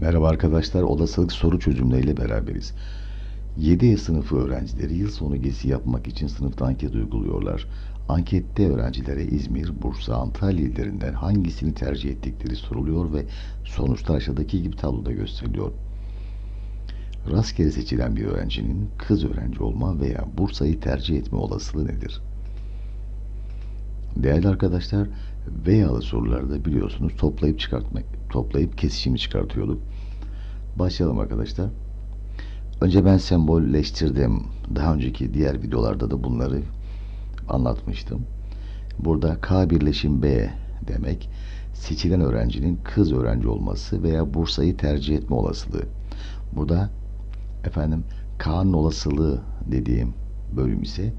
Merhaba arkadaşlar, olasılık soru çözümleriyle beraberiz. 7 sınıfı öğrencileri yıl sonu gezi yapmak için sınıfta anket uyguluyorlar. Ankette öğrencilere İzmir, Bursa, Antalya illerinden hangisini tercih ettikleri soruluyor ve sonuçlar aşağıdaki gibi tabloda gösteriliyor. Rastgele seçilen bir öğrencinin kız öğrenci olma veya Bursa'yı tercih etme olasılığı nedir? Değerli arkadaşlar, veyalı sorularda biliyorsunuz toplayıp çıkartmak, toplayıp kesişimi çıkartıyorduk. Başlayalım arkadaşlar. Önce ben sembolleştirdim. Daha önceki diğer videolarda da bunları anlatmıştım. Burada K birleşim B demek seçilen öğrencinin kız öğrenci olması veya Bursa'yı tercih etme olasılığı. Burada efendim K'nın olasılığı dediğim bölüm ise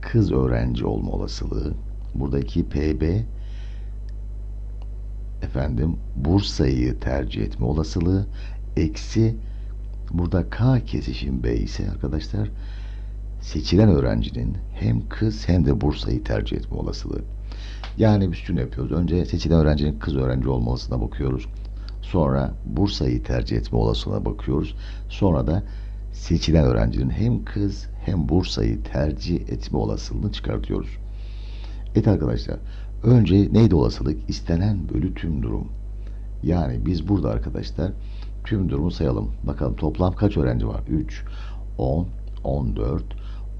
kız öğrenci olma olasılığı. Buradaki PB efendim Bursa'yı tercih etme olasılığı eksi burada K kesişim B ise arkadaşlar seçilen öğrencinin hem kız hem de Bursa'yı tercih etme olasılığı. Yani biz şunu yapıyoruz. Önce seçilen öğrencinin kız öğrenci olma olasılığına bakıyoruz. Sonra Bursa'yı tercih etme olasılığına bakıyoruz. Sonra da seçilen öğrencinin hem kız hem Bursa'yı tercih etme olasılığını çıkartıyoruz. Evet arkadaşlar, önce neydi olasılık? İstenen bölü tüm durum. Yani biz burada arkadaşlar tüm durumu sayalım. Bakalım toplam kaç öğrenci var? 3, 10, 14,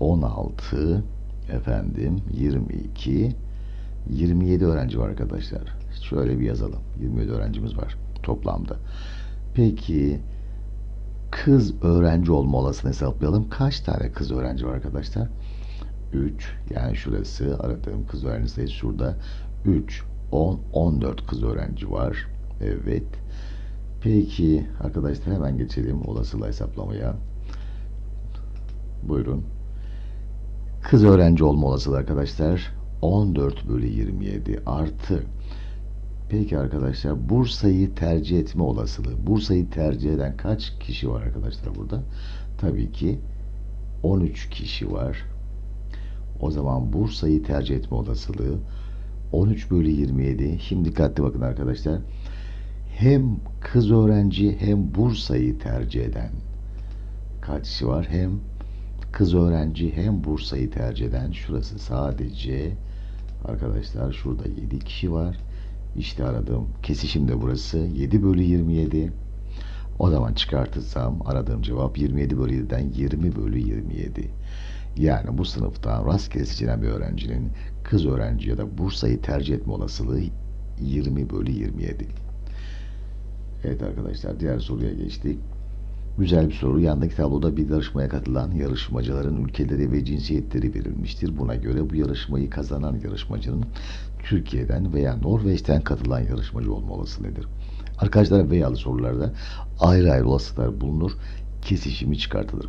16, efendim 22, 27 öğrenci var arkadaşlar. Şöyle bir yazalım. 27 öğrencimiz var toplamda. Peki kız öğrenci olma olasılığını hesaplayalım. Kaç tane kız öğrenci var arkadaşlar? 3 yani şurası aradığım kız öğrenci sayısı şurada 3 10 14 kız öğrenci var. Evet. Peki arkadaşlar hemen geçelim olasılığı hesaplamaya. Buyurun. Kız öğrenci olma olasılığı arkadaşlar 14 bölü 27 artı Peki arkadaşlar Bursa'yı tercih etme olasılığı. Bursa'yı tercih eden kaç kişi var arkadaşlar burada? Tabii ki 13 kişi var. O zaman Bursa'yı tercih etme olasılığı 13 bölü 27. Şimdi dikkatli bakın arkadaşlar. Hem kız öğrenci hem Bursa'yı tercih eden kaç kişi var? Hem kız öğrenci hem Bursa'yı tercih eden şurası sadece arkadaşlar şurada 7 kişi var. İşte aradığım kesişim de burası 7 bölü 27. O zaman çıkartırsam aradığım cevap 27 bölü 7'den 20 bölü 27. Yani bu sınıftan rastgele seçilen bir öğrencinin kız öğrenci ya da Bursa'yı tercih etme olasılığı 20 bölü 27. Evet arkadaşlar diğer soruya geçtik. Güzel bir soru. Yandaki tabloda bir yarışmaya katılan yarışmacıların ülkeleri ve cinsiyetleri verilmiştir. Buna göre bu yarışmayı kazanan yarışmacının Türkiye'den veya Norveç'ten katılan yarışmacı olma olasılığıdır. Arkadaşlar veyalı sorularda ayrı ayrı olasılıklar bulunur. Kesişimi çıkartılır.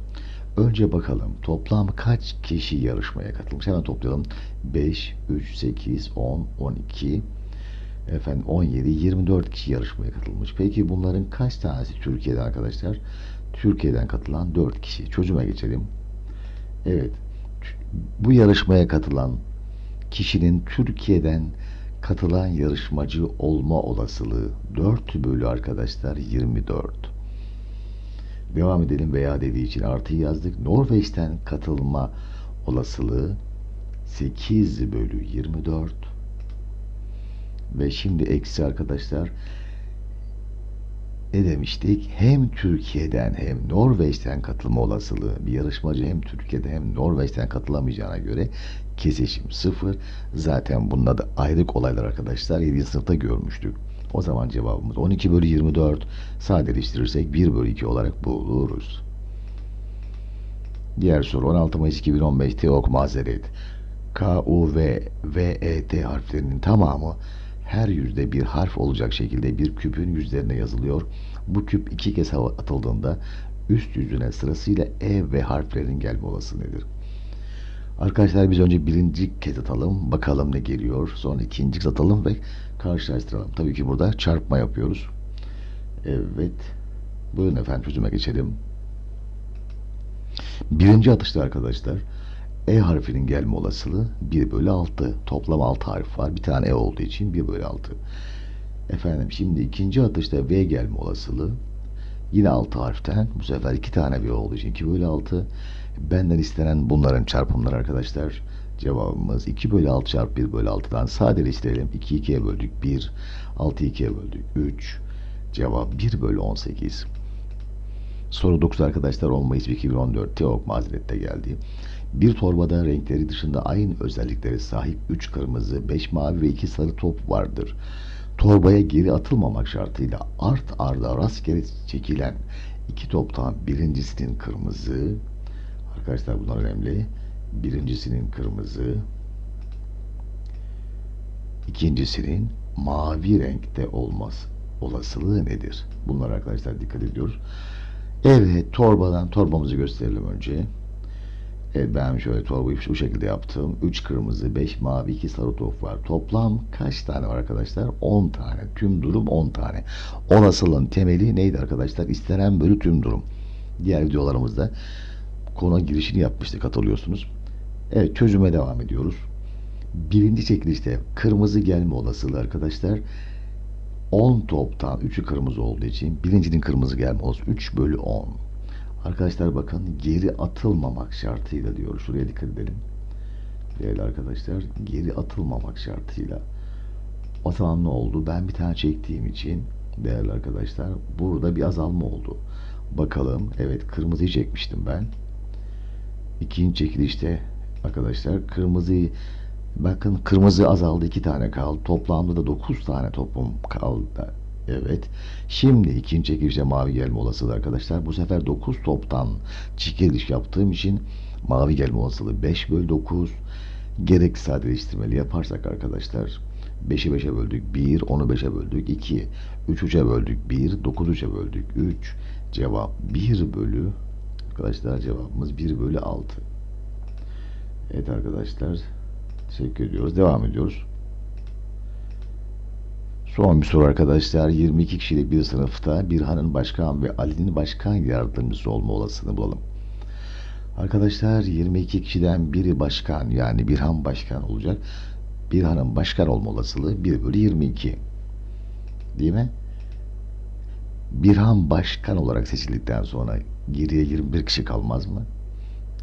Önce bakalım toplam kaç kişi yarışmaya katılmış? Hemen toplayalım. 5, 3, 8, 10, 12, efendim 17, 24 kişi yarışmaya katılmış. Peki bunların kaç tanesi Türkiye'den arkadaşlar? Türkiye'den katılan 4 kişi. Çözüme geçelim. Evet. Bu yarışmaya katılan kişinin Türkiye'den katılan yarışmacı olma olasılığı 4 bölü arkadaşlar 24. Devam edelim veya dediği için artı yazdık. Norveç'ten katılma olasılığı 8 bölü 24. Ve şimdi eksi arkadaşlar ne demiştik? Hem Türkiye'den hem Norveç'ten katılma olasılığı bir yarışmacı hem Türkiye'de hem Norveç'ten katılamayacağına göre kesişim sıfır. Zaten bunda da ayrık olaylar arkadaşlar 7. sınıfta görmüştük. O zaman cevabımız 12 bölü 24 sadeleştirirsek 1 bölü 2 olarak buluruz. Diğer soru 16 Mayıs 2015 TEOK mazeret. K, U, V, V, E, T harflerinin tamamı her yüzde bir harf olacak şekilde bir küpün yüzlerine yazılıyor. Bu küp iki kez hava atıldığında üst yüzüne sırasıyla E ve harflerin gelme olası nedir? Arkadaşlar biz önce birinci kez atalım. Bakalım ne geliyor. Sonra ikinci kez atalım ve karşılaştıralım. Tabii ki burada çarpma yapıyoruz. Evet. Buyurun efendim çözüme geçelim. Birinci atışta arkadaşlar E harfinin gelme olasılığı 1 bölü 6. Toplam 6 harf var. Bir tane E olduğu için 1 bölü 6. Efendim şimdi ikinci atışta V gelme olasılığı yine 6 harften bu sefer iki tane V olduğu için 2 bölü 6 benden istenen bunların çarpımları arkadaşlar cevabımız 2 bölü 6 çarpı 1 bölü 6'dan sadeleştirelim. 2 2'ye böldük 1 6 2'ye böldük 3 cevap 1 bölü 18 Soru 9 arkadaşlar 10 Mayıs 2014 Teok mazerette geldi. Bir torbada renkleri dışında aynı özelliklere sahip 3 kırmızı, 5 mavi ve 2 sarı top vardır. Torbaya geri atılmamak şartıyla art arda rastgele çekilen iki toptan birincisinin kırmızı, arkadaşlar bunlar önemli, birincisinin kırmızı, ikincisinin mavi renkte olmaz olasılığı nedir? Bunlar arkadaşlar dikkat ediyoruz. Evet torbadan torbamızı gösterelim önce. Evet ben şöyle torbayı şu şekilde yaptım. 3 kırmızı, 5 mavi, 2 sarı top var. Toplam kaç tane var arkadaşlar? 10 tane. Tüm durum 10 tane. Olasılığın temeli neydi arkadaşlar? İstenen bölü tüm durum. Diğer videolarımızda konu girişini yapmıştık hatırlıyorsunuz. Evet çözüme devam ediyoruz. Birinci çekilişte kırmızı gelme olasılığı arkadaşlar 10 toptan 3'ü kırmızı olduğu için birincinin kırmızı gelme olasılığı 3 bölü 10. Arkadaşlar bakın geri atılmamak şartıyla diyor. Şuraya dikkat edelim. Değerli arkadaşlar geri atılmamak şartıyla. Zaman ne oldu? Ben bir tane çektiğim için değerli arkadaşlar burada bir azalma oldu. Bakalım. Evet kırmızıyı çekmiştim ben. İkinci çekilişte arkadaşlar kırmızıyı bakın kırmızı azaldı iki tane kaldı. Toplamda da 9 tane topum kaldı. Evet. Şimdi ikinci çekilişte mavi gelme olasılığı arkadaşlar. Bu sefer 9 toptan çekiliş yaptığım için mavi gelme olasılığı 5 bölü 9. Gerek sadeleştirmeli yaparsak arkadaşlar 5'i 5'e böldük 1, 10'u 5'e böldük 2, 3 3'e böldük 1, 9 3'e böldük 3. Cevap 1 bölü arkadaşlar cevabımız 1 bölü 6. Evet arkadaşlar teşekkür ediyoruz. Devam ediyoruz. Son bir soru arkadaşlar. 22 kişilik bir sınıfta Birhan'ın başkan ve Ali'nin başkan yardımcısı olma olasılığını bulalım. Arkadaşlar 22 kişiden biri başkan yani Birhan başkan olacak. Birhan'ın başkan olma olasılığı 1 bölü 22. Değil mi? Birhan başkan olarak seçildikten sonra geriye 21 kişi kalmaz mı?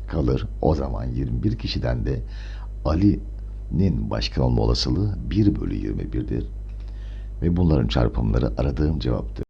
Kalır. O zaman 21 kişiden de Ali'nin başkan olma olasılığı 1 bölü 21'dir. Ve bunların çarpımları aradığım cevaptır.